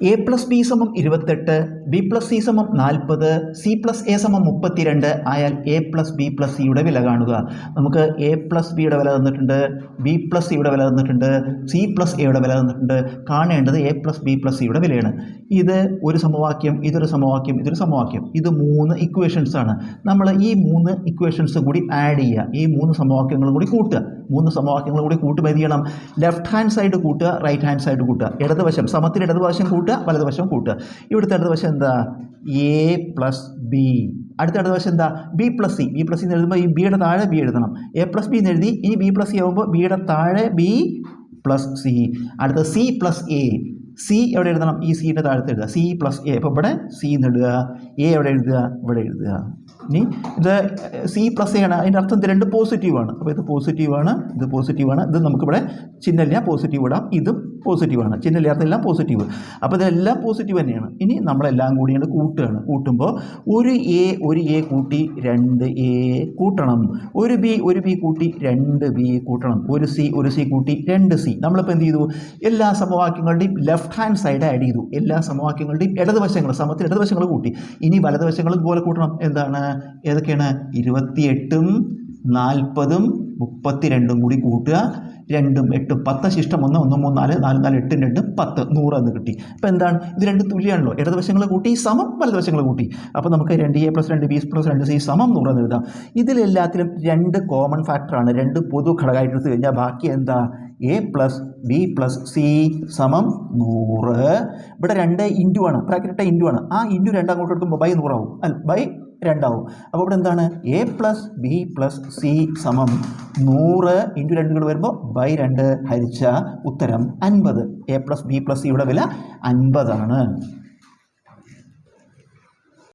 A plus B സമം ഇരുപത്തെട്ട് B plus C സമം നാൽപ്പത് സി പ്ലസ് എ സമം മുപ്പത്തിരണ്ട് ആയാൽ എ പ്ലസ് ബി പ്ലസ് സിയുടെ വില കാണുക. നമുക്ക് എ പ്ലസ് ബിയുടെ വില തന്നിട്ടുണ്ട് ബി പ്ലസ് സിയുടെ വില തന്നിട്ടുണ്ട് സി പ്ലസ് എയുടെ വില തന്നിട്ടുണ്ട്. കാണേണ്ടത് എ പ്ലസ് ബി പ്ലസ് സിയുടെ വിലയാണ്. ഇത് ഒരു സമവാക്യം ഇതൊരു സമവാക്യം ഇതൊരു സമവാക്യം. ഇത് മൂന്ന് ഇക്വേഷൻസ് ആണ്. നമ്മൾ ഈ മൂന്ന് ഇക്വേഷൻസ് കൂടി ആഡ് ചെയ്യുക. ഈ മൂന്ന് സമവാക്യങ്ങളും കൂടി കൂട്ടുക. മൂന്ന് സമവാക്യങ്ങളും കൂടി കൂട്ടുപരിയണം ലെഫ്റ്റ് ഹാൻഡ് സൈഡ് കൂട്ടുക റൈറ്റ് ഹാൻഡ് സൈഡ് കൂട്ടുക. ഇടതുവശം സമത്തിൽ ഇടതുവശം കൂട്ടുക വലതുവശം കൂട്ടുക. ഇവിടുത്തെ ഇടതുവശം എന്താ? എ പ്ലസ് ബി അടുത്ത ഇടതുവശം എന്താ? B plus C B plus C എന്ന് എഴുതുമ്പോൾ ഈ ബിയുടെ താഴെ ബി എഴുതണം. എ പ്ലസ് ബി എന്ന് എഴുതി ഇനി ബി പ്ലസ് സി ആകുമ്പോൾ ബിയുടെ താഴെ ബി പ്ലസ് സി അടുത്ത സി പ്ലസ് എ സി എവിടെ എഴുതണം? ഈ സിയുടെ താഴത്ത് എഴുതുക. സി പ്ലസ് എ അപ്പോൾ ഇവിടെ സി എന്ന് എഴുതുക. എ എവിടെ എഴുതുക? ഇവിടെ എഴുതുക. ഇനി ഇത് സി പ്ലസ് ആണ്. അതിന്റെ അർത്ഥം ഇത് രണ്ട് പോസിറ്റീവാണ് അപ്പോൾ ഇത് പോസിറ്റീവാണ് ഇത് പോസിറ്റീവാണ് ഇത് നമുക്കിവിടെ ചിഹ്നമില്ല പോസിറ്റീവ് ഇടാം. ഇതും പോസിറ്റീവാണ് ചിഹ്നമില്ലാത്തതെല്ലാം പോസിറ്റീവ് അപ്പോൾ ഇതെല്ലാം പോസിറ്റീവ് തന്നെയാണ്. ഇനി നമ്മളെല്ലാം കൂടി കൂടിയാണ് കൂട്ടുകയാണ്. കൂട്ടുമ്പോൾ ഒരു എ ഒരു എ കൂട്ടി രണ്ട് എ കൂട്ടണം. ഒരു ബി ഒരു ബി കൂട്ടി രണ്ട് ബി കൂട്ടണം. ഒരു സി ഒരു സി കൂട്ടി രണ്ട് സി നമ്മളിപ്പോൾ എന്ത് ചെയ്തു? എല്ലാ സമവാക്യങ്ങളുടെയും ലെഫ്റ്റ് ഹാൻഡ് സൈഡ് ആഡ് ചെയ്തു. എല്ലാ സമവാക്യങ്ങളുടെയും ഇടതുവശങ്ങൾ സമത്തിൽ ഇടതുവശങ്ങൾ കൂട്ടി. ഇനി വലതുവശങ്ങളും പോലെ കൂട്ടണം. എന്താണ്? ഏതൊക്കെയാണ്? ഇരുപത്തിയെട്ടും നാൽപ്പതും മുപ്പത്തിരണ്ടും കൂടി കൂട്ടുക. രണ്ടും എട്ടും പത്ത് ശിഷ്ടം ഒന്ന് ഒന്ന് മൂന്ന് നാല് നാല് നാല് എട്ടും രണ്ടും പത്ത്. നൂറ് എന്ന് കിട്ടി. അപ്പോൾ എന്താണ്? ഇത് രണ്ട് തുല്യമാണല്ലോ ഇടതുവശങ്ങൾ കൂട്ടി സമം വലതുവശങ്ങൾ കൂട്ടി. അപ്പോൾ നമുക്ക് രണ്ട് എ പ്ലസ് രണ്ട് ബി പ്ലസ് രണ്ട് സി സമം നൂറ് എന്ന് എഴുതാം. ഇതിലെല്ലാത്തിലും രണ്ട് കോമൺ ഫാക്ടറാണ്. രണ്ട് പൊതു ഘടകമായിട്ട് എടുത്തു കഴിഞ്ഞാൽ ബാക്കി എന്താ? A plus B plus C സമം നൂറ്. ഇവിടെ രണ്ട് ഇന്റു ആണ്. ബ്രാക്കറ്റ് ഇന്റു ആണ്. ആ ഇന്റു രണ്ട് അങ്ങോട്ട് എടുക്കുമ്പോൾ ബൈ നൂറാവും. അല്ല ബൈ രണ്ടാവും. അപ്പോൾ ഇവിടെ എന്താണ്? A plus B plus C സമം നൂറ് ഇന്റു രണ്ടുകൾ വരുമ്പോൾ ബൈ രണ്ട് ഹരിച്ച ഉത്തരം അൻപത്. എ പ്ലസ് ബി പ്ലസ് സിയുടെ വില അൻപതാണ്.